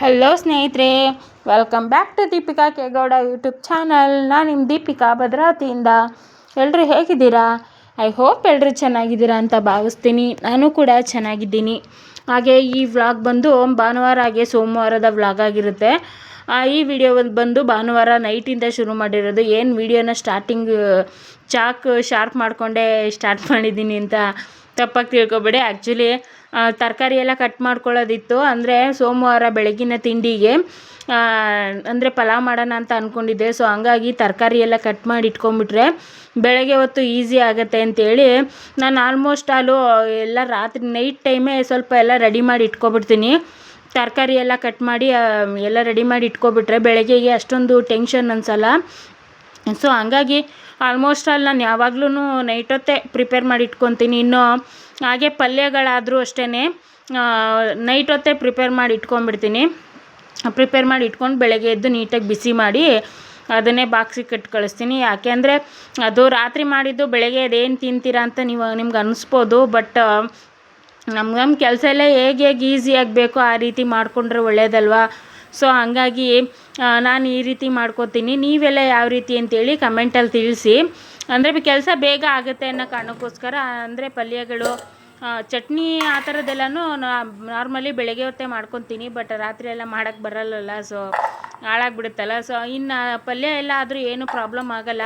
Hello ಸ್ನೇಹಿತರೆ. Welcome back to Deepika K Gowda YouTube channel ನಾನು ನಿಮ್ಮ ದೀಪಿಕಾ ಭದ್ರಾವತಿಯಿಂದ. ಎಲ್ಲರೂ ಹೇಗಿದ್ದೀರಾ? ಐ ಹೋಪ್ ಎಲ್ಲರೂ ಚೆನ್ನಾಗಿದ್ದೀರಾ ಅಂತ ಭಾವಿಸ್ತೀನಿ. ನಾನು ಕೂಡ ಚೆನ್ನಾಗಿದ್ದೀನಿ. ಹಾಗೆ ಈ ವ್ಲಾಗ್ ಬಂದು ಭಾನುವಾರ ಹಾಗೆ ಸೋಮವಾರದ ವ್ಲಾಗ್ ಆಗಿರುತ್ತೆ. ಈ ವಿಡಿಯೋ ಬಂದು ಭಾನುವಾರ ನೈಟಿಂದ ಶುರು ಮಾಡಿರೋದು. ಏನು ವಿಡಿಯೋನ ಸ್ಟಾರ್ಟಿಂಗ್ ಚಾಕ್ ಶಾರ್ಪ್ ಮಾಡಿಕೊಂಡೇ ಸ್ಟಾರ್ಟ್ ಮಾಡಿದ್ದೀನಿ ಅಂತ ತಪ್ಪಾಗಿ ತಿಳ್ಕೊಬೇಡಿ. ಆ್ಯಕ್ಚುಲಿ ತರಕಾರಿ ಎಲ್ಲ ಕಟ್ ಮಾಡ್ಕೊಳ್ಳೋದಿತ್ತು. ಅಂದರೆ ಸೋಮವಾರ ಬೆಳಗಿನ ತಿಂಡಿಗೆ ಅಂದರೆ ಪಲಾವ್ ಮಾಡೋಣ ಅಂತ ಅಂದ್ಕೊಂಡಿದ್ದೆ ಸೊ ಹಂಗಾಗಿ ತರಕಾರಿ ಎಲ್ಲ ಕಟ್ ಮಾಡಿ ಇಟ್ಕೊಂಬಿಟ್ರೆ ಬೆಳಗ್ಗೆ ಹೊತ್ತು ಈಸಿ ಆಗುತ್ತೆ ಅಂತೇಳಿ ನಾನು ಆಲ್ಮೋಸ್ಟ್ ಆಲು ಎಲ್ಲ ರಾತ್ರಿ ನೈಟ್ ಟೈಮೇ ಸ್ವಲ್ಪ ಎಲ್ಲ ರೆಡಿ ಮಾಡಿ ಇಟ್ಕೊಬಿಡ್ತೀನಿ ತರಕಾರಿ ಎಲ್ಲ ಕಟ್ ಮಾಡಿ ಎಲ್ಲ ರೆಡಿ ಮಾಡಿ ಇಟ್ಕೊಬಿಟ್ರೆ ಬೆಳಗ್ಗೆಗೆ ಅಷ್ಟೊಂದು ಟೆನ್ಷನ್ ಅನಿಸಲ್ಲ. ಸೊ ಹಂಗಾಗಿ ಆಲ್ಮೋಸ್ಟ್ ಆಲ್ ನಾನು ಯಾವಾಗ್ಲೂ ನೈಟ್ ಹೊತ್ತೇ ಪ್ರಿಪೇರ್ ಮಾಡಿ ಇಟ್ಕೊತೀನಿ. ಇನ್ನು ಹಾಗೆ ಪಲ್ಯಗಳಾದರೂ ಅಷ್ಟೇ ನೈಟ್ ಹೊತ್ತೇ ಪ್ರಿಪೇರ್ ಮಾಡಿ ಇಟ್ಕೊಂಡ್ಬಿಡ್ತೀನಿ. ಪ್ರಿಪೇರ್ ಮಾಡಿ ಇಟ್ಕೊಂಡು ಬೆಳಗ್ಗೆ ಎದ್ದು ನೀಟಾಗಿ ಬಿಸಿ ಮಾಡಿ ಅದನ್ನೇ ಬಾಕ್ಸಿಗೆ ಕಟ್ಟಿ ಕಳಿಸ್ತೀನಿ. ಯಾಕೆ ಅಂದರೆ ಅದು ರಾತ್ರಿ ಮಾಡಿದ್ದು ಬೆಳಗ್ಗೆ ಅದೇನು ತಿಂತೀರಾ ಅಂತ ನೀವು, ನಿಮ್ಗೆ ಅನ್ನಿಸ್ಬೋದು ಬಟ್ ನಮ್ಮ ನಮ್ಮ ಕೆಲಸ ಎಲ್ಲ ಹೇಗೆ ಹೇಗೆ ಈಸಿ ಬೇಕೋ ಆ ರೀತಿ ಮಾಡಿಕೊಂಡ್ರೆ ಒಳ್ಳೇದಲ್ವಾ? ಸೊ ಹಂಗಾಗಿ ನಾನು ಈ ರೀತಿ ಮಾಡ್ಕೋತೀನಿ. ನೀವೆಲ್ಲ ಯಾವ ರೀತಿ ಅಂತೇಳಿ ಕಮೆಂಟಲ್ಲಿ ತಿಳಿಸಿ. ಅಂದರೆ ಕೆಲಸ ಬೇಗ ಆಗುತ್ತೆ ಅನ್ನೋ ಕಾರಣಕ್ಕೋಸ್ಕರ, ಅಂದರೆ, ಪಲ್ಯಗಳು ಚಟ್ನಿ ಆ ಥರದ್ದೆಲ್ಲನೂ ನಾರ್ಮಲಿ ಬೆಳಗ್ಗೆ ಹೊತ್ತೇ ಮಾಡ್ಕೊತೀನಿ. ಬಟ್ ರಾತ್ರಿ ಎಲ್ಲ ಮಾಡೋಕ್ಕೆ ಬರಲ್ಲಲ್ಲ, ಸೊ, ಹಾಳಾಗ್ಬಿಡುತ್ತಲ್ಲ. ಸೊ, ಇನ್ನು ಪಲ್ಯ ಎಲ್ಲ ಆದರೂ ಏನು ಪ್ರಾಬ್ಲಮ್ ಆಗಲ್ಲ.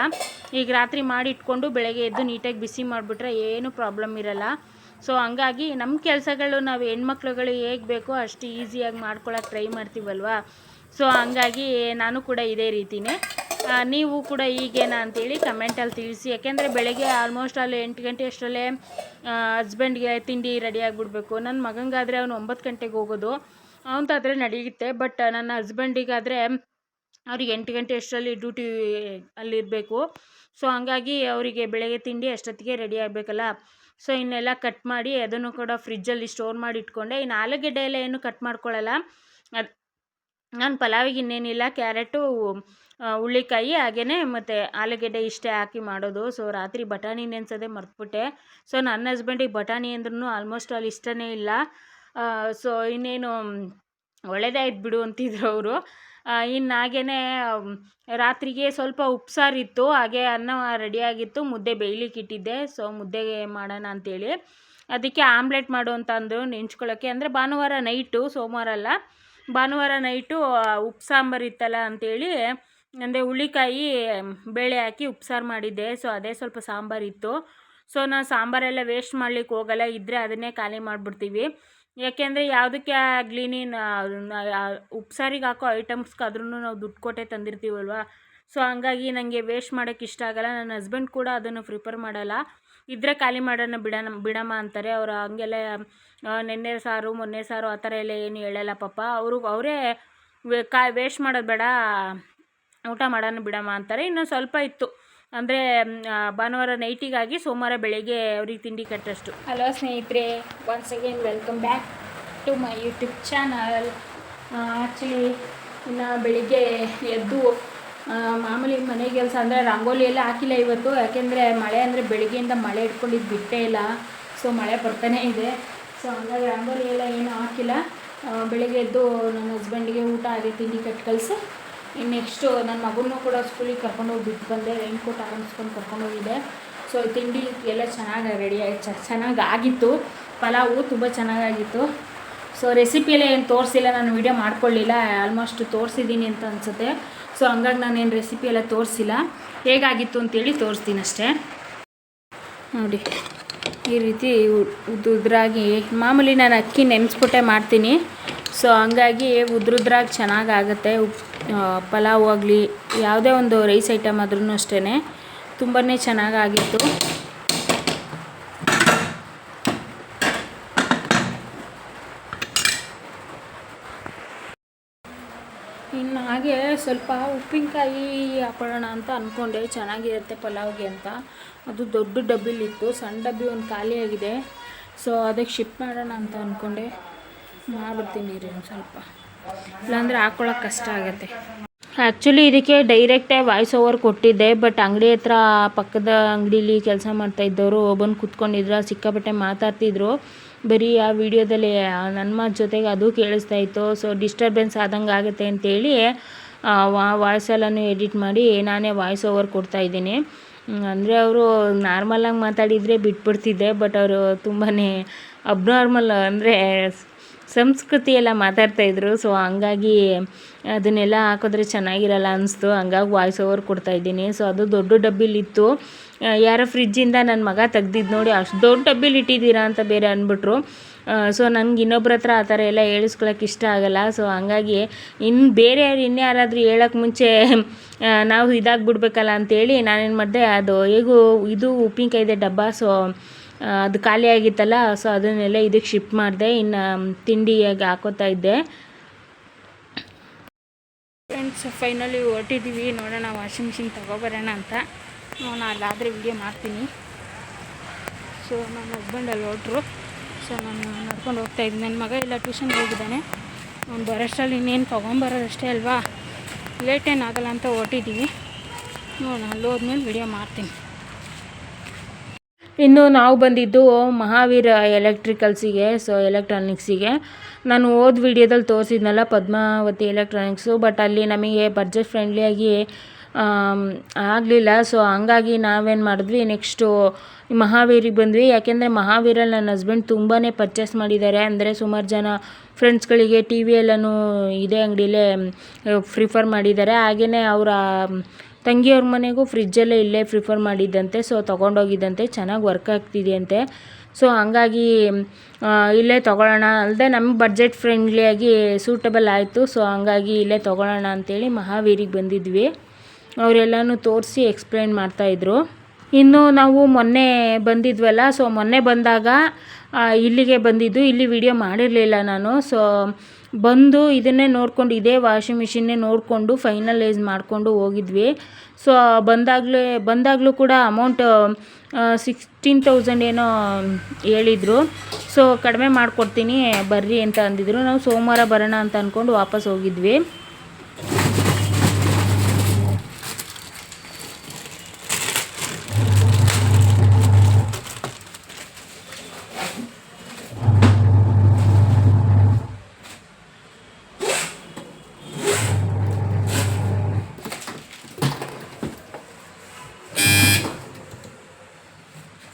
ಈಗ ರಾತ್ರಿ ಮಾಡಿ ಇಟ್ಕೊಂಡು ಬೆಳಗ್ಗೆ ಎದ್ದು ನೀಟಾಗಿ ಬಿಸಿ ಮಾಡಿಬಿಟ್ರೆ ಏನು ಪ್ರಾಬ್ಲಮ್ ಇರಲ್ಲ. ಸೊ ಹಂಗಾಗಿ ನಮ್ಮ ಕೆಲಸಗಳು ನಾವು ಹೆಣ್ಮಕ್ಳುಗಳು ಹೇಗೆ ಬೇಕೋ ಅಷ್ಟು ಈಸಿಯಾಗಿ ಮಾಡ್ಕೊಳಕ್ಕೆ ಟ್ರೈ ಮಾಡ್ತೀವಲ್ವಾ? ಸೊ ಹಂಗಾಗಿ ನಾನು ಕೂಡ ಇದೇ ರೀತಿನೇ. ನೀವು ಕೂಡ ಈಗೇನ ಅಂತೇಳಿ ಕಮೆಂಟಲ್ಲಿ ತಿಳಿಸಿ. ಯಾಕೆಂದರೆ ಬೆಳಗ್ಗೆ ಆಲ್ಮೋಸ್ಟ್ ಅಲ್ಲಿ ಎಂಟು ಗಂಟೆ ಅಷ್ಟರಲ್ಲೇ ಹಸ್ಬೆಂಡ್ಗೆ ತಿಂಡಿ ರೆಡಿ ಆಗಿಬಿಡ್ಬೇಕು. ನನ್ನ ಮಗಂಗಾದರೆ ಅವನು ಒಂಬತ್ತು ಗಂಟೆಗೆ ಹೋಗೋದು. ಅವನದಾದರೆ ನಡೆಯುತ್ತೆ. ಬಟ್ ನನ್ನ ಹಸ್ಬೆಂಡಿಗಾದರೆ ಅವ್ರಿಗೆ ಎಂಟು ಗಂಟೆ ಅಷ್ಟರಲ್ಲಿ ಡ್ಯೂಟಿ ಅಲ್ಲಿರಬೇಕು. ಸೊ ಹಂಗಾಗಿ ಅವರಿಗೆ ಬೆಳಗ್ಗೆ ತಿಂಡಿ ಅಷ್ಟೊತ್ತಿಗೆ ರೆಡಿ ಆಗಬೇಕಲ್ಲ. ಸೊ, ಇನ್ನೆಲ್ಲ ಕಟ್ ಮಾಡಿ ಅದನ್ನು ಕೂಡ ಫ್ರಿಜ್ಜಲ್ಲಿ ಸ್ಟೋರ್ ಮಾಡಿ ಇಟ್ಕೊಂಡೆ. ಇನ್ನು ಆಲೂಗೆಡ್ಡೆ ಎಲ್ಲ ಏನು ಕಟ್ ಮಾಡ್ಕೊಳ್ಳಲ್ಲ ಅದು ನಾನು ಪಲಾವಿಗೆ ಇನ್ನೇನಿಲ್ಲ. ಕ್ಯಾರೆಟು ಹುಳ್ಳಿಕಾಯಿ ಹಾಗೆಯೇ ಮತ್ತು ಆಲೂಗೆಡ್ಡೆ ಇಷ್ಟೇ ಹಾಕಿ ಮಾಡೋದು. ಸೊ, ರಾತ್ರಿ ಬಟಾಣಿ ನೆನೆಸೋದೇ ಮರ್ತ್ಬಿಟ್ಟೆ. ಸೊ, ನನ್ನ ಹಸ್ಬೆಂಡಿಗೆ ಬಟಾಣಿ ಅಂದ್ರೂ ಆಲ್ಮೋಸ್ಟ್ ಅಲ್ಲಿ ಇಷ್ಟನೇ ಇಲ್ಲ. ಸೊ, ಇನ್ನೇನು ಒಳ್ಳೆಯದೇ ಆಯ್ತು ಬಿಡು ಅಂತಿದ್ರು ಅವರು. ಇನ್ನು ಹಾಗೆಯೇ ರಾತ್ರಿಗೆ ಸ್ವಲ್ಪ ಉಪ್ಸಾರಿತ್ತು, ಹಾಗೆ ಅನ್ನ ರೆಡಿಯಾಗಿತ್ತು, ಮುದ್ದೆ ಬೇಯ್ಲಿಕ್ಕೆ ಇಟ್ಟಿದ್ದೆ, ಸೊ ಮುದ್ದೆಗೆ ಮಾಡೋಣ ಅಂತೇಳಿ. ಅದಕ್ಕೆ ಆಮ್ಲೆಟ್ ಮಾಡು ಅಂತ ಅಂದರು ನೆಂಚ್ಕೊಳ್ಳೋಕ್ಕೆ ಅಂದರೆ ಭಾನುವಾರ ನೈಟು, ಸೋಮವಾರ ಅಲ್ಲ, ಭಾನುವಾರ ನೈಟು ಉಪ್ಪು ಸಾಂಬಾರು ಇತ್ತಲ್ಲ ಅಂತೇಳಿ, ಅಂದರೆ ಹುಳಿಕಾಯಿ, ಬೇಳೆ ಹಾಕಿ ಉಪ್ಸಾರು ಮಾಡಿದ್ದೆ, ಸೊ ಅದೇ ಸ್ವಲ್ಪ ಸಾಂಬಾರಿತ್ತು ಸೊ ನಾನು ಸಾಂಬಾರೆಲ್ಲ ವೇಸ್ಟ್ ಮಾಡ್ಲಿಕ್ಕೆ ಹೋಗಲ್ಲ ಇದ್ದರೆ ಅದನ್ನೇ ಖಾಲಿ ಮಾಡಿಬಿಡ್ತೀವಿ. ಯಾಕೆಂದರೆ ಯಾವುದಕ್ಕೆ ಆಗಲಿ ನೀನು ಉಪ್ಸಾರಿಗೆ ಹಾಕೋ ಐಟಮ್ಸ್ಗಾದ್ರೂ ನಾವು ದುಡ್ಡು ಕೊಟ್ಟೆ ತಂದಿರ್ತೀವಲ್ವ? ಸೊ, ಹಂಗಾಗಿ ನನಗೆ ವೇಸ್ಟ್ ಮಾಡೋಕ್ಕೆ ಇಷ್ಟ ಆಗಲ್ಲ. ನನ್ನ ಹಸ್ಬೆಂಡ್ ಕೂಡ ಅದನ್ನು ಪ್ರಿಫರ್ ಮಾಡಲ್ಲ. ಇದ್ದರೆ ಖಾಲಿ ಮಾಡೋಣ ಬಿಡೋಣ ಬಿಡಮ್ಮ ಅಂತಾರೆ. ಅವರು ಹಂಗೆಲ್ಲ ನೆನ್ನೆ ಸಾರು, ಮೊನ್ನೆ ಸಾರು ಆ ಥರ ಎಲ್ಲ ಏನು ಹೇಳಲ್ಲ ಪಾಪ. ಅವರು, ಅವರೇ ಕಾ, ವೇಸ್ಟ್ ಮಾಡೋದು ಬೇಡ. ಊಟ ಮಾಡೋಣ ಬಿಡಮ್ಮ ಅಂತಾರೆ. ಇನ್ನೊಂದು ಸ್ವಲ್ಪ ಇತ್ತು. ಅಂದರೆ ಭಾನುವಾರ ನೈಟಿಗಾಗಿ ಸೋಮವಾರ ಬೆಳಗ್ಗೆ ಅವ್ರಿಗೆ ತಿಂಡಿ ಕಟ್ಟಷ್ಟು. ಹಲೋ ಸ್ನೇಹಿತರೆ once again welcome back to my YouTube channel actually ಇನ್ನು ಬೆಳಿಗ್ಗೆ ಎದ್ದು ಮಾಮೂಲಿ ಮನೆ ಕೆಲಸ ಅಂದರೆ ರಂಗೋಲಿ ಎಲ್ಲ ಹಾಕಿಲ್ಲ ಇವತ್ತು. ಯಾಕೆಂದರೆ, ಮಳೆ ಅಂದರೆ ಬೆಳಿಗ್ಗೆಯಿಂದ ಮಳೆ ಇಟ್ಕೊಂಡಿದ್ದು ಬಿಟ್ಟೇ ಇಲ್ಲ. ಸೊ ಮಳೆ ಬರ್ತಾನೆ ಇದೆ. ಸೊ ಹಂಗಾಗಿ ರಂಗೋಲಿ ಎಲ್ಲ ಏನೂ ಹಾಕಿಲ್ಲ. ಬೆಳಿಗ್ಗೆ ಎದ್ದು ನನ್ನ ಹಸ್ಬೆಂಡಿಗೆ ಊಟ ಹಾಗೆ ತಿಂಡಿ ಕಟ್ಟು ಕಳಿಸಿ ಇನ್ನು ನೆಕ್ಸ್ಟು ನನ್ನ ಮಗನೂ ಕೂಡ ಸ್ಕೂಲಿಗೆ ಕರ್ಕೊಂಡೋಗಿ ಬಿಟ್ಟು ಬಂದೆ ರೈನ್ಕೋಟ್ ಕರ್ಕೊಂಡು ಕರ್ಕೊಂಡೋಗಿದ್ದೆ ಸೊ ತಿಂಡಿ ಎಲ್ಲ ಚೆನ್ನಾಗಿ ರೆಡಿ ಆಯ್ತು ಚೆನ್ನಾಗಿ ಆಗಿತ್ತು. ಪಲಾವು ತುಂಬ ಚೆನ್ನಾಗಾಗಿತ್ತು ಸೊ ರೆಸಿಪಿಯಲ್ಲಿ ಏನು ತೋರಿಸಿಲ್ಲ, ನಾನು ವೀಡಿಯೋ ಮಾಡ್ಕೊಳ್ಳಿಲ್ಲ ಆಲ್ಮೋಸ್ಟ್ ತೋರಿಸಿದ್ದೀನಿ ಅಂತ ಅನಿಸುತ್ತೆ. ಸೊ ಹಂಗಾಗಿ ನಾನೇನು ರೆಸಿಪಿ ಎಲ್ಲ ತೋರಿಸಿಲ್ಲ. ಹೇಗಾಗಿತ್ತು ಅಂತೇಳಿ ತೋರಿಸ್ತೀನಿ ಅಷ್ಟೇ. ನೋಡಿ, ಈ ರೀತಿ ಉ- ಉದ್ದು ಉದ್ರಾಗಿ, ಮಾಮೂಲಿ ನಾನು ಅಕ್ಕಿ ನೆನೆಸ್ಬಿಟ್ಟೆ ಮಾಡ್ತೀನಿ. ಸೊ ಹಂಗಾಗಿ ಉದ್ರುದ್ರಾಗಿ ಚೆನ್ನಾಗಾಗುತ್ತೆ. ಉಪ್ ಪಲಾವ್ ಆಗಲಿ, ಯಾವುದೇ ಒಂದು ರೈಸ್ ಐಟಮ್ ಆದ್ರೂ ಅಷ್ಟೇ ತುಂಬಾ ಚೆನ್ನಾಗಾಗಿತ್ತು. ಇನ್ನು ಹಾಗೆ ಸ್ವಲ್ಪ ಉಪ್ಪಿನಕಾಯಿ ಹಾಕೊಳ್ಳೋಣ ಅಂತ ಅಂದ್ಕೊಂಡೆ ಚೆನ್ನಾಗಿರುತ್ತೆ ಪಲಾವ್ಗೆ ಅಂತ. ಅದು ದೊಡ್ಡ ಡಬ್ಬಿಲಿತ್ತು. ಸಣ್ಣ ಡಬ್ಬಿ ಒಂದು ಖಾಲಿಯಾಗಿದೆ. ಸೊ ಅದಕ್ಕೆ ಶಿಫ್ಟ್ ಮಾಡೋಣ ಅಂತ ಅಂದ್ಕೊಂಡೆ ಮಾಡ್ಬಿಡ್ತೀನಿ ರೀ ಒಂದು ಸ್ವಲ್ಪ. ಇಲ್ಲಾಂದರೆ ಹಾಕ್ಕೊಳಕ್ಕೆ ಕಷ್ಟ ಆಗುತ್ತೆ. ಆ್ಯಕ್ಚುಲಿ ಇದಕ್ಕೆ ಡೈರೆಕ್ಟೇ ವಾಯ್ಸ್ ಓವರ್ ಕೊಟ್ಟಿದ್ದೆ ಬಟ್ ಅಂಗಡಿ ಹತ್ರ ಪಕ್ಕದ ಅಂಗಡೀಲಿ ಕೆಲಸ ಮಾಡ್ತಾ ಇದ್ದವರು ಒಬ್ಬನು ಕೂತ್ಕೊಂಡಿದ್ರು ಸಿಕ್ಕಾಪಟ್ಟೆ ಮಾತಾಡ್ತಿದ್ರು. ಬರೀ ಆ ವಿಡಿಯೋದಲ್ಲಿ ನನ್ನ ಮಾತು ಜೊತೆಗೆ ಅದು ಕೇಳಿಸ್ತಾ ಇತ್ತು. ಸೊ ಡಿಸ್ಟರ್ಬೆನ್ಸ್ ಆದಂಗೆ ಆಗುತ್ತೆ ಅಂತೇಳಿ ವಾಯ್ಸ್ ಎಲ್ಲನೂ ಎಡಿಟ್ ಮಾಡಿ ನಾನೇ ವಾಯ್ಸ್ ಓವರ್ ಕೊಡ್ತಾ ಇದ್ದೀನಿ. ಅಂದರೆ ಅವರು ನಾರ್ಮಲಾಗಿ ಮಾತಾಡಿದರೆ ಬಿಟ್ಬಿಡ್ತಿದ್ದೆ ಬಟ್ ಅವರು ತುಂಬಾ ಅಬ್ನಾರ್ಮಲ್ ಅಂದರೆ ಸಂಸ್ಕೃತಿ ಎಲ್ಲ ಮಾತಾಡ್ತಾಯಿದ್ರು ಸೊ ಹಂಗಾಗಿ ಅದನ್ನೆಲ್ಲ ಹಾಕಿದ್ರೆ ಚೆನ್ನಾಗಿರಲ್ಲ ಅನಿಸ್ತು. ಹಂಗಾಗಿ ವಾಯ್ಸ್ ಓವರ್ ಕೊಡ್ತಾ ಇದ್ದೀನಿ. ಸೊ ಅದು ದೊಡ್ಡ ಡಬ್ಬಿಲಿತ್ತು ಯಾರೋ ಫ್ರಿಜ್ಜಿಂದ ನನ್ನ ಮಗ ತೆಗ್ದಿದ್ದು ನೋಡಿ, ಅಷ್ಟು ದೊಡ್ಡ ಡಬ್ಬಿಲಿ ಇಟ್ಟಿದ್ದೀರಾ ಅಂತ ಬೇರೆ ಅಂದ್ಬಿಟ್ರು ಸೊ ನನಗೆ ಇನ್ನೊಬ್ರ ಹತ್ರ ಆ ಥರ ಎಲ್ಲ ಹೇಳಿಸ್ಕೊಳಕ್ಕೆ ಇಷ್ಟ ಆಗಲ್ಲ. ಸೊ ಹಂಗಾಗಿ ಇನ್ನು ಬೇರೆಯವ್ರು ಇನ್ಯಾರಾದರೂ ಹೇಳೋಕ್ಕೆ ಮುಂಚೆ ನಾವು ಇದಾಗ್ಬಿಡ್ಬೇಕಲ್ಲ ಅಂತೇಳಿ ನಾನೇನು ಮಾಡಿದೆ, ಅದು ಹೇಗೂ ಇದು ಉಪ್ಪಿನಕಾಯಿದೆ ಡಬ್ಬ. ಸೊ ಅದು ಖಾಲಿ ಆಗಿತ್ತಲ್ಲ ಸೊ ಅದನ್ನೆಲ್ಲ ಇದಕ್ಕೆ ಶಿಫ್ಟ್ ಮಾಡಿದೆ. ಇನ್ನು ತಿಂಡಿಯಾಗಿ ಹಾಕೋತಾ ಇದ್ದೆ. ಫ್ರೆಂಡ್ಸ್ ಫೈನಲಿ ಹೊರಟಿದ್ದೀವಿ ನೋಡೋಣ ವಾಷಿಂಗ್ ಮಿಷಿನ್ ತೊಗೊಬರೋಣ ಅಂತ. ನಾನು ಅಲ್ಲಾದರೆ ವಿಡಿಯೋ ಮಾಡ್ತೀನಿ. ಸೊ ನನ್ನ ಹಸ್ಬೆಂಡ್ ಅಲ್ಲಿ ಹೊರಟ್ರು. ಸೊ ನಾನು ನಡ್ಕೊಂಡು ಹೋಗ್ತಾ ಇದ್ದೀನಿ ನನ್ನ ಮಗ ಎಲ್ಲ ಟ್ಯೂಷನ್ಗೆ ಹೋಗಿದ್ದಾನೆ. ಅವ್ನು ಬರೋಷ್ಟರಲ್ಲಿ ಇನ್ನೇನು ತೊಗೊಂಬರೋದಷ್ಟೇ ಅಲ್ವಾ? ಲೇಟ್ ಏನಾಗಲ್ಲ ಅಂತ ಹೊರಟಿದ್ದೀವಿ ನೋಡೋಣ ಅಲ್ಲಿ ಹೋದ್ಮೇಲೆ ವಿಡಿಯೋ ಮಾಡ್ತೀನಿ. ಇನ್ನು ನಾವು ಬಂದಿದ್ದು ಮಹಾವೀರ ಎಲೆಕ್ಟ್ರಿಕಲ್ಸಿಗೆ ಸೊ ಎಲೆಕ್ಟ್ರಾನಿಕ್ಸಿಗೆ ನಾನು ಓದ್ ವಿಡಿಯೋದಲ್ಲಿ ತೋರಿಸಿದ್ನಲ್ಲ ಪದ್ಮಾವತಿ ಎಲೆಕ್ಟ್ರಾನಿಕ್ಸು ಬಟ್ ಅಲ್ಲಿ ನಮಗೆ ಬಡ್ಜೆಟ್ ಫ್ರೆಂಡ್ಲಿಯಾಗಿ ಆಗಲಿಲ್ಲ. ಸೊ ಹಂಗಾಗಿ ನಾವೇನು ಮಾಡಿದ್ವಿ ನೆಕ್ಸ್ಟು ಮಹಾವೀರಿಗೆ ಬಂದ್ವಿ. ಯಾಕೆಂದರೆ ಮಹಾವೀರಲ್ಲಿ ನನ್ನ ಹಸ್ಬೆಂಡ್ ತುಂಬಾ ಪರ್ಚೇಸ್ ಮಾಡಿದ್ದಾರೆ. ಅಂದರೆ ಸುಮಾರು ಜನ ಫ್ರೆಂಡ್ಸ್ಗಳಿಗೆ ಟಿ ವಿ ಎಲ್ಲನೂ ಇದೇ ಅಂಗಡಿಲೇ ಪ್ರಿಫರ್ ಮಾಡಿದ್ದಾರೆ. ಹಾಗೆಯೇ ಅವರ ತಂಗಿಯವ್ರ ಮನೆಗೂ ಫ್ರಿಜ್ಜಲ್ಲೇ ಇಲ್ಲೇ ಪ್ರಿಫರ್ ಮಾಡಿದ್ದಂತೆ ಸೊ ತೊಗೊಂಡೋಗಿದ್ದಂತೆ, ಚೆನ್ನಾಗಿ ವರ್ಕ್ ಆಗ್ತಿದೆಯಂತೆ. ಸೊ ಹಂಗಾಗಿ ಇಲ್ಲೇ ತೊಗೊಳ್ಳೋಣ. ಅಲ್ಲದೆ ನಮ್ಗೆ ಬಡ್ಜೆಟ್ ಫ್ರೆಂಡ್ಲಿಯಾಗಿ ಸೂಟಬಲ್ ಆಯಿತು ಸೊ ಹಂಗಾಗಿ ಇಲ್ಲೇ ತೊಗೊಳ್ಳೋಣ ಅಂತೇಳಿ ಮಹಾವೀರಿಗೆ ಬಂದಿದ್ವಿ. ಅವರೆಲ್ಲನೂ ತೋರಿಸಿ ಎಕ್ಸ್ಪ್ಲೈನ್ ಮಾಡ್ತಾಯಿದ್ರು ಇನ್ನು ನಾವು ಮೊನ್ನೆ ಬಂದಿದ್ವಲ್ಲ ಸೊ ಮೊನ್ನೆ ಬಂದಾಗ ಇಲ್ಲಿಗೆ ಬಂದಿದ್ದು. ಇಲ್ಲಿ ವಿಡಿಯೋ ಮಾಡಿರಲಿಲ್ಲ ನಾನು ಸೊ ಬಂದು ಇದನ್ನೇ ನೋಡಿಕೊಂಡು, ಇದೇ ವಾಷಿಂಗ್ ಮಿಷಿನ್ನೇ ನೋಡಿಕೊಂಡು ಫೈನಲೈಸ್ ಮಾಡಿಕೊಂಡು ಹೋಗಿದ್ವಿ. ಸೊ ಬಂದಾಗಲೇ, ಬಂದಾಗಲೂ ಕೂಡ ಅಮೌಂಟ್ ಸಿಕ್ಸ್ಟೀನ್ ತೌಸಂಡ್ ಏನೋ ಹೇಳಿದರು. ಸೊ ಕಡಿಮೆ ಮಾಡಿಕೊಡ್ತೀನಿ, ಬರ್ರಿ ಅಂತ ಅಂದಿದ್ರು. ನಾವು ಸೋಮವಾರ ಬರೋಣ ಅಂತ ಅಂದ್ಕೊಂಡು ವಾಪಸ್ ಹೋಗಿದ್ವಿ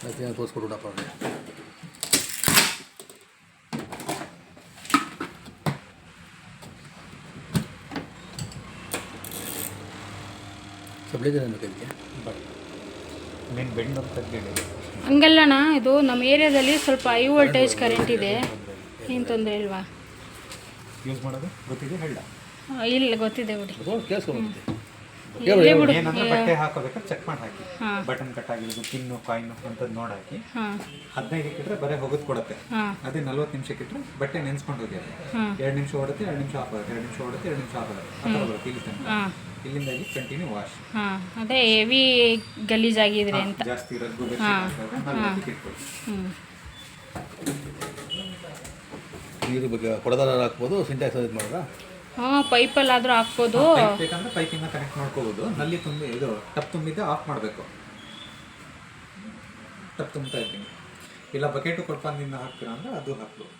ಅದಕ್ಕೆ ತೋರಿಸ್ಕೊಡ್ಬಿಡಪ್ಪ ಅವ್ರಿಗೆ ಮೇನ್ ಬೆಂಡ್ ಅಂತ ಹಂಗಲ್ಲಣ್ಣ ಇದು ನಮ್ಮ ಏರಿಯಾದಲ್ಲಿ ಸ್ವಲ್ಪ ಹೈ ವೋಲ್ಟೇಜ್ ಕರೆಂಟ್ ಇದೆ. ಏನು ತೊಂದರೆ ಇಲ್ವಾ? ಯೂಸ್ ಮಾಡೋದು? ಗೊತ್ತಿದೆ? ಹೇಳ. ಆ, ಇಲ್ಲ ಗೊತ್ತಿದೆ ಬಿಡು. ಏನಂದ್ರೆ ಬಟ್ಟೆ ಹಾಕೋಬೇಕಾದ್ರೆ ಚೆಕ್ ಮಾಡಿ ಹಾಕಿ. ಬಟನ್ ಕಟ್ ಆಗಿರೋದು ಪಿನ್ನು ಕಾಯಿನ್ ಅಂತದ್ ನೋಡಿ ಹಾಕಿ. ಹಾಂ. ಹದಿನೈದು ಇಟ್ರೆ ಬರೀ ಹೋಗುದ್ ಕೊಡುತ್ತೆ. ಅದೇ ನಲ್ವತ್ತು ನಿಮಿಷಕ್ಕೆ ಇಟ್ಟರೆ ಬಟ್ಟೆ ನೆನ್ಸ್ಕೊಂಡು ಹೋಗಿ ಎರಡು ನಿಮಿಷ ಓಡುತ್ತೆ ಎರಡು ನಿಮಿಷ ಆಫ್ ಆಗುತ್ತೆ ಎರಡು ನಿಮಿಷ ಓಡುತ್ತೆ ಎರಡು ನಿಮಿಷ ಆಫ್ ಆಗುತ್ತೆ. ಇಲ್ಲಿ ತನಕ. ಇಲ್ಲಿಂದ ಇಲ್ಲಿ ಕಂಟಿನ್ಯೂ ವಾಶ್ ಹಾಂ. ಅದೇ ಹೆವಿ ಗಲೀಜಾಗಿದ್ರೆ ಅಂತ. ಜಾಸ್ತಿ ರಗ್ಗು ಹಾಂ. ನಲ್ವತ್ತಕ್ಕೆ ಇಟ್ಕೊಳ್ಳಿ ಹ್ಞೂ ನೀರು ಬಗ್ಗೆ ಕೊಡದಾರ ಹಾಕ್ಬೋದು ಸಿಂಟ್ಯಾಕ್ಸ್ ಇದು ಮಾಡಿದ್ರಾ? ಹಾಂ, ಪೈಪಲ್ಲಾದರೂ ಹಾಕ್ಬೋದು. ಪೈಪ್ ಬೇಕಂದ್ರೆ ಪೈಪಿಂದ ಕನೆಕ್ಟ್ ಮಾಡ್ಕೋಬಹುದು ನಲ್ಲಿ ತುಂಬಿ, ಇದು ಟಪ್ ತುಂಬಿದ್ದೆ ಆಫ್ ಮಾಡಬೇಕು. ಟಪ್ ತುಂಬ್ತಾ ಇದ್ದೀನಿ. ಇಲ್ಲ, ಬಕೆಟು ಕೊಡ್ಪಂದಿಂದ ಹಾಕ್ತೀರಾ ಅಂದ್ರೆ ಅದು ಹಾಕ್ಬೋದು.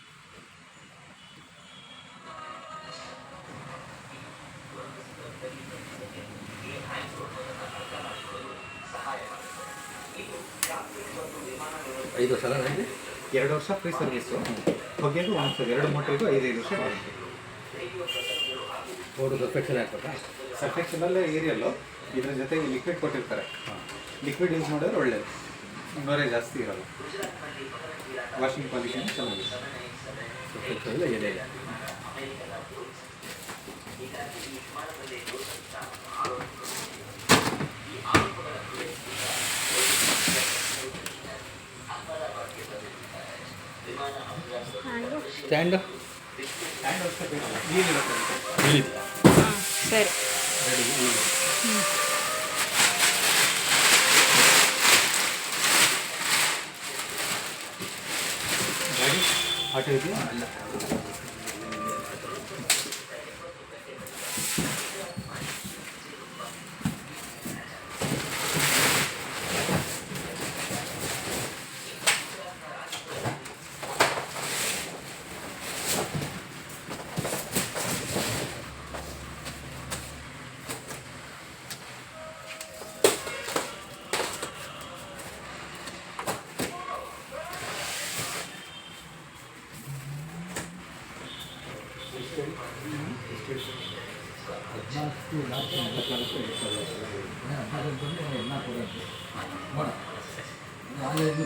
ಐದು ವರ್ಷ ಎರಡು ವರ್ಷ ಫ್ರೀ ಸರ್ವಿಸು ಹೊಗೆದು ಒಂದು ಎರಡು ಮೋಟ್ರಿಗೂ ಐದೈದು ವರ್ಷ ವಾರಂಟಿ ರೋಡು ಸಸ್ಪೆಕ್ಷನ್ ಹಾಕ್ಬೇಕಾ ಸರ್ಫೆಕ್ಷನಲ್ಲೇ ಏರಿಯಲ್ಲು ಇದ್ರ ಜೊತೆಗೆ ಲಿಕ್ವಿಡ್ ಕೊಟ್ಟಿರ್ತಾರೆ. ಲಿಕ್ವಿಡ್ ಯೂಸ್ ಮಾಡಿದ್ರೆ ಒಳ್ಳೇದು. ನೂರೇ ಜಾಸ್ತಿ ಇರಲ್ಲ. ವಾಷಿಂಗ್ ಕ್ವಾಲಿಟಿ ಚೆನ್ನಾಗಿದೆ. ಎಲೆ ಇಲ್ಲ ಸ್ಟ್ಯಾಂಡ್ ನೀರಿರುತ್ತೆ. ಸರಿ. ರೆಡಿ ಗಾಡಿ ಆಟೋ ಇದೆಯಾ ಅಲ್ಲ.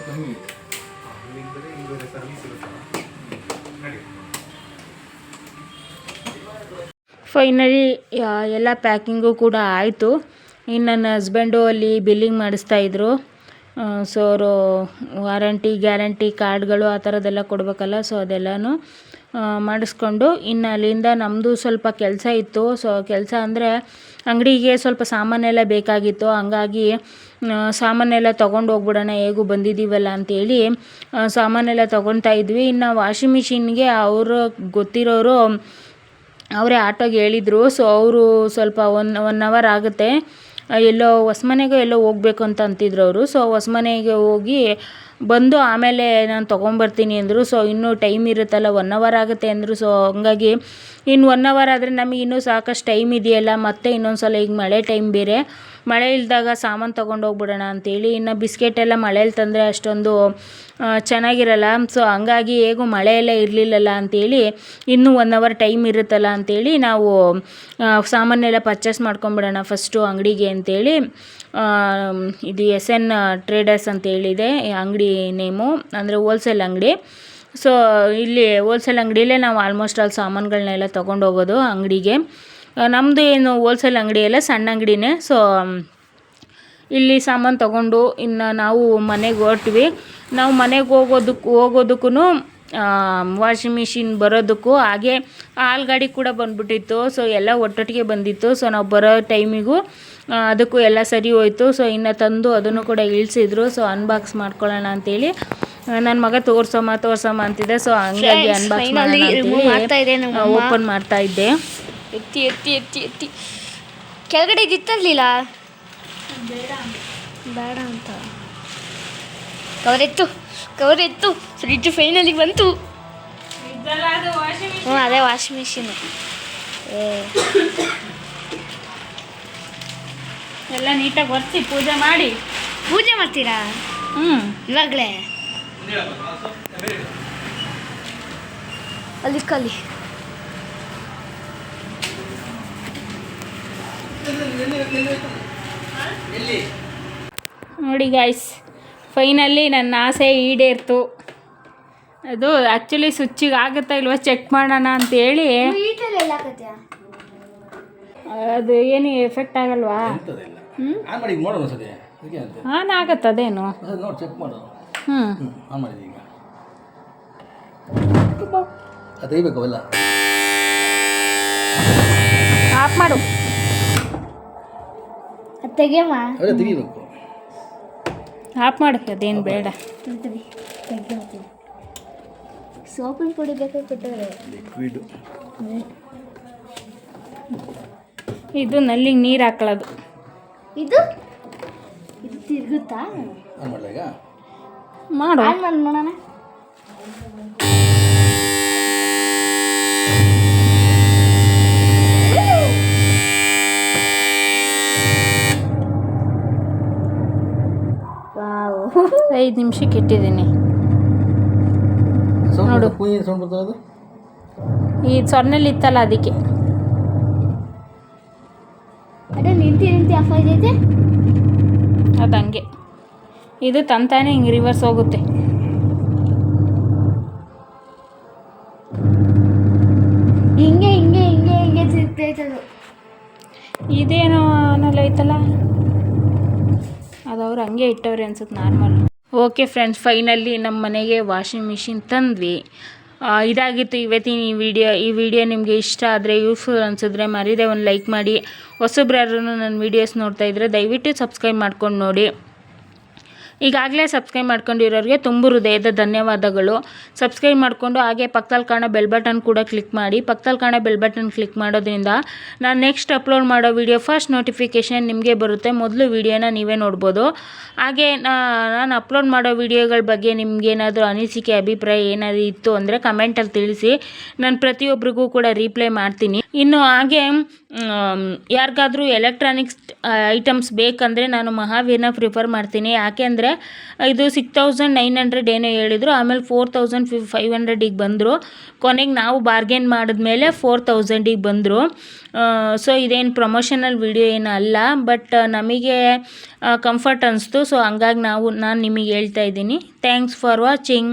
ಕಮ್ಮಿ ಫೈನಲಿ ಎಲ್ಲ ಪ್ಯಾಕಿಂಗು ಕೂಡ ಆಯಿತು. ಇನ್ನು ನನ್ನ ಹಸ್ಬೆಂಡು ಅಲ್ಲಿ ಬಿಲ್ಲಿಂಗ್ ಮಾಡಿಸ್ತಾಯಿದ್ರು ಸೊ ಅವರು ವಾರಂಟಿ ಗ್ಯಾರಂಟಿ ಕಾರ್ಡ್ಗಳು ಆ ಥರದ್ದೆಲ್ಲ ಕೊಡಬೇಕಲ್ಲ ಸೊ ಅದೆಲ್ಲನೂ ಮಾಡಿಸ್ಕೊಂಡು. ಇನ್ನು ಅಲ್ಲಿಂದ ನಮ್ಮದು ಸ್ವಲ್ಪ ಕೆಲಸ ಇತ್ತು. ಸೊ ಕೆಲಸ ಅಂದರೆ ಅಂಗಡಿಗೆ ಸ್ವಲ್ಪ ಸಾಮಾನೆಲ್ಲ ಬೇಕಾಗಿತ್ತು. ಹಂಗಾಗಿ ಸಾಮಾನೆಲ್ಲ ತೊಗೊಂಡು ಹೋಗ್ಬಿಡೋಣ, ಹೇಗೂ ಬಂದಿದ್ದೀವಲ್ಲ ಅಂಥೇಳಿ ಸಾಮಾನೆಲ್ಲ ತೊಗೊತಾ ಇದ್ವಿ. ಇನ್ನು ವಾಷಿಂಗ್ ಮಿಷಿನ್ಗೆ ಅವರು ಗೊತ್ತಿರೋರು ಅವರೇ ಆಟೋಗೆ ಹೇಳಿದರು. ಸೊ ಅವರು ಸ್ವಲ್ಪ ಒನ್ ಒನ್ ಅವರ್ ಆಗುತ್ತೆ. ಎಲ್ಲೋ ಹೊಸ್ಮನೆಗೋ ಎಲ್ಲೋ ಹೋಗ್ಬೇಕು ಅಂತ ಅಂತಿದ್ರು ಅವರು. ಸೊ ಹೊಸ್ಮನೆಗೆ ಹೋಗಿ ಬಂದು ಆಮೇಲೆ ನಾನು ತೊಗೊಂಬರ್ತೀನಿ ಅಂದರು. ಸೊ ಇನ್ನೂ ಟೈಮ್ ಇರುತ್ತಲ್ಲ ಒನ್ ಅವರ್ ಆಗುತ್ತೆ ಅಂದರು. ಸೊ ಹಂಗಾಗಿ ಇನ್ನು ಒನ್ ಅವರ್ ಆದರೆ ನಮಗೆ ಇನ್ನೂ ಸಾಕಷ್ಟು ಟೈಮ್ ಇದೆಯಲ್ಲ, ಮತ್ತೆ ಇನ್ನೊಂದು ಸಲ ಈಗ ಮಳೆ ಟೈಮ್ ಬೇರೆ. ಮಳೆ ಇಲ್ದಾಗ ಸಾಮಾನು ತೊಗೊಂಡು ಹೋಗ್ಬಿಡೋಣ ಅಂತೇಳಿ, ಇನ್ನು ಬಿಸ್ಕೆಟ್ ಎಲ್ಲ ತಂದರೆ ಅಷ್ಟೊಂದು ಚೆನ್ನಾಗಿರಲ್ಲ. ಸೊ ಹಂಗಾಗಿ ಹೇಗೂ ಮಳೆ ಎಲ್ಲ ಇರಲಿಲ್ಲಲ್ಲ ಅಂತೇಳಿ, ಇನ್ನೂ ಒನ್ ಅವರ್ ಟೈಮ್ ಇರುತ್ತಲ್ಲ ಅಂತೇಳಿ ನಾವು ಸಾಮಾನೆಲ್ಲ ಪರ್ಚೇಸ್ ಮಾಡ್ಕೊಂಬಿಡೋಣ ಫಸ್ಟು ಅಂಗಡಿಗೆ ಅಂತೇಳಿ ಇದು ಎಸ್ ಎನ್ ಟ್ರೇಡರ್ಸ್ ಅಂತೇಳಿದೆ ಅಂಗಡಿ ನೇಮು, ಅಂದರೆ ಹೋಲ್ಸೇಲ್ ಅಂಗಡಿ. ಸೊ ಇಲ್ಲಿ ಹೋಲ್ಸೇಲ್ ಅಂಗಡಿಯಲ್ಲೇ ನಾವು ಆಲ್ಮೋಸ್ಟ್ ಆಲ್ ಸಾಮಾನುಗಳನ್ನೆಲ್ಲ ತೊಗೊಂಡು ಹೋಗೋದು ಅಂಗಡಿಗೆ ನಮ್ಮದು ಏನು ಹೋಲ್ಸೇಲ್ ಅಂಗಡಿ ಎಲ್ಲ ಸಣ್ಣ ಅಂಗಡಿನೇ. ಸೊ ಇಲ್ಲಿ ಸಾಮಾನು ತೊಗೊಂಡು ಇನ್ನು ನಾವು ಮನೆಗೆ ಹೊರಟ್ವಿ. ನಾವು ಮನೆಗೆ ಹೋಗೋದಕ್ಕೆ ಹೋಗೋದಕ್ಕೂ ವಾಷಿಂಗ್ ಮಿಷಿನ್ ಬರೋದಕ್ಕೂ ಹಾಗೆ ಆಲ್ಗಾಡಿ ಗಾಡಿ ಕೂಡ ಬಂದ್ಬಿಟ್ಟಿತ್ತು. ಸೊ ಎಲ್ಲ ಒಟ್ಟೊಟ್ಟಿಗೆ ಬಂದಿತ್ತು. ಸೊ ನಾವು ಬರೋ ಟೈಮಿಗೂ ಅದಕ್ಕೂ ಎಲ್ಲ ಸರಿ ಹೋಯ್ತು. ಸೊ ಇನ್ನು ತಂದು ಅದನ್ನು ಕೂಡ ಇಳಿಸಿದ್ರು. ಸೊ ಅನ್ಬಾಕ್ಸ್ ಮಾಡ್ಕೊಳ್ಳೋಣ ಅಂತೇಳಿ ನನ್ನ ಮಗ ತೋರ್ಸಮ್ಮ ತೋರ್ಸಮ್ಮ ಅಂತಿದ್ದೆ ಸೊ ಹಂಗಾಗಿ ಅನ್ಬಾಕ್ಸ್ ಮಾಡ್ತಾ ಓಪನ್ ಮಾಡ್ತಾ ಇದ್ದೆ. ಎತ್ತಿ ಎತ್ತಿ ಎತ್ತಿ ಎತ್ತಿ. ಕೆಳಗಡೆ ಇದಿತ್ತರ್ಲಿಲ್ಲ ಬೇಡ ಅಂತ. ಕವರ್ ಎತ್ತು ಕವರ್ ಇತ್ತು ಫ್ರಿಡ್ಜ್ ಫೈನಲಿ ಬಂತು. ಹ್ಞೂ ಅದೇ ವಾಷಿಂಗ್ ಮಿಷಿನ್ ಏ. ಎಲ್ಲ ನೀಟಾಗಿ ಒರೆಸಿ ಪೂಜೆ ಮಾಡಿ. ಪೂಜೆ ಮಾಡ್ತೀರಾ? ಹ್ಞೂ ಇವಾಗಲೇ? ಅಲ್ಲಿ ಕಲಿ. ನೋಡಿ ಗಾಯ್ಸ್ ಫೈನಲಿ ನನ್ನ ಆಸೆ ಈಡೇರ್ತು. ಅದು ಆ್ಯಕ್ಚುಲಿ ಸ್ವಿಚ್ಚಿಗೆ ಆಗುತ್ತಾ ಇಲ್ವಾ ಚೆಕ್ ಮಾಡೋಣ ಅಂತೇಳಿ ಅದು ಏನು ಎಫೆಕ್ಟ್ ಆಗಲ್ವಾ? ಆನ್ ಮಾಡಿ ನೋಡೋಣ ಸರಿ ಅಂತೆ. ಆನ್ ಆಗತ್ತೆ ಅದೇನು? ಹ್ಞೂ ಆಫ್ ಮಾಡು. ತೆಗಿಯಮ್ಮ. ಆಫ್ ಮಾಡು ಅದೇನು ಬೇಡ. ಸೋಪಿನ ಪುಡಿ ಬೇಕಾಗಿ ಕೊಟ್ಟವ್ರೆ ಲಿಕ್ವಿಡು ಇದು ನಲ್ಲಿಗೆ ನೀರು ಹಾಕೊಳ್ಳೋದು ಇದು? ಇದು ತಿರುಗುತ್ತಾ? ಮಾಡಿ. ನೋಡೋಣ. ಐದು ನಿಮಿಷಕ್ಕೆ ಇಟ್ಟಿದ್ದೀನಿ. ನೋಡು. ಈ ಸೊನ್ನೆಲಿ ಇತ್ತಲ್ಲ ಅದಕ್ಕೆ. ಅದೇ ನಿಂತಿ ನಿಂತಿ ಆಫ್ ಅದು ಹಂಗೆ. ಇದು ತಂತಾನೆ ಹಿಂಗೆ ರಿವರ್ಸ್ ಹೋಗುತ್ತೆ. ಹಿಂಗೆ ಹಿಂಗೆ ಹಿಂಗೆ ಹಿಂಗೆ ಅದು. ಇದೇನೋ ಅನ್ನಲ್ಲ ಐತಲ್ಲ? ಅದು ಅವ್ರು ಹಂಗೆ ಇಟ್ಟವ್ರೆ ಅನ್ಸುತ್ತೆ ನಾರ್ಮಲ್. ಓಕೆ ಫ್ರೆಂಡ್ಸ್ ಫೈನಲ್ಲಿ ನಮ್ಮ ಮನೆಗೆ ವಾಷಿಂಗ್ ಮಿಷಿನ್ ತಂದ್ವಿ. ಇದಾಗಿತ್ತು ಇವತ್ತಿನ ಈ ವಿಡಿಯೋ ಈ ವಿಡಿಯೋ ನಿಮಗೆ ಇಷ್ಟ ಆದರೆ ಯೂಸ್ಫುಲ್ ಅನಿಸಿದ್ರೆ ಮರೀದೆ ಒಂದು ಲೈಕ್ ಮಾಡಿ. ಹೊಸಬ್ರು ಯಾರು ನನ್ನ ವೀಡಿಯೋಸ್ ನೋಡ್ತಾ ಇದ್ದರೆ ದಯವಿಟ್ಟು ಸಬ್ಸ್ಕ್ರೈಬ್ ಮಾಡ್ಕೊಂಡು ನೋಡಿ. ಈಗಾಗಲೇ ಸಬ್ಸ್ಕ್ರೈಬ್ ಮಾಡ್ಕೊಂಡಿರೋರಿಗೆ ತುಂಬ ಹೃದಯದ ಧನ್ಯವಾದಗಳು. ಸಬ್ಸ್ಕ್ರೈಬ್ ಮಾಡಿಕೊಂಡು ಹಾಗೆ ಪಕ್ಕದಲ್ಲಿ ಕಾಣೋ ಬೆಲ್ ಬಟನ್ ಕೂಡ ಕ್ಲಿಕ್ ಮಾಡಿ. ಪಕ್ಕದಲ್ಲಿ ಕಾಣೋ ಬೆಲ್ ಬಟನ್ ಕ್ಲಿಕ್ ಮಾಡೋದ್ರಿಂದ ನಾನು ನೆಕ್ಸ್ಟ್ ಅಪ್ಲೋಡ್ ಮಾಡೋ ವಿಡಿಯೋ ಫಸ್ಟ್ ನೋಟಿಫಿಕೇಷನ್ ನಿಮಗೆ ಬರುತ್ತೆ. ಮೊದಲು ವಿಡಿಯೋನ ನೀವೇ ನೋಡ್ಬೋದು. ಹಾಗೆ ನಾನು ಅಪ್ಲೋಡ್ ಮಾಡೋ ವಿಡಿಯೋಗಳ ಬಗ್ಗೆ ನಿಮ್ಗೇನಾದರೂ ಅನಿಸಿಕೆ, ಅಭಿಪ್ರಾಯ ಏನಾದರೂ ಇತ್ತು ಅಂದರೆ ಕಮೆಂಟಲ್ಲಿ ತಿಳಿಸಿ. ನಾನು ಪ್ರತಿಯೊಬ್ಬರಿಗೂ ಕೂಡ ರೀಪ್ಲೈ ಮಾಡ್ತೀನಿ. ಇನ್ನು ಹಾಗೆ ಯಾರಿಗಾದ್ರೂ ಎಲೆಕ್ಟ್ರಾನಿಕ್ಸ್ ಐಟಮ್ಸ್ ಬೇಕಂದರೆ ನಾನು ಮಹಾವೀರನ ಪ್ರಿಫರ್ ಮಾಡ್ತೀನಿ. ಯಾಕೆಂದರೆ ಇದು ಸಿಕ್ಸ್ ತೌಸಂಡ್ ನೈನ್ ಹಂಡ್ರೆಡ್ ಏನೋ ಹೇಳಿದರು, ಆಮೇಲೆ ಫೋರ್ ತೌಸಂಡ್ ಫಿ ಫೈವ್ ಹಂಡ್ರೆಡಿಗೆ ಬಂದರು. ಕೊನೆಗೆ ನಾವು ಬಾರ್ಗೇನ್ ಮಾಡಿದ್ಮೇಲೆ ಫೋರ್ ತೌಸಂಡಿಗೆ ಬಂದರು. ಸೊ ಇದೇನು ಪ್ರಮೋಷನಲ್ ವಿಡಿಯೋ ಏನೂ ಅಲ್ಲ ಬಟ್ ನಮಗೆ ಕಂಫರ್ಟ್ ಅನ್ನಿಸ್ತು ಸೊ ಹಂಗಾಗಿ ನಾವು, ನಾನು ನಿಮಗೆ ಹೇಳ್ತಾ ಇದ್ದೀನಿ. Thanks for watching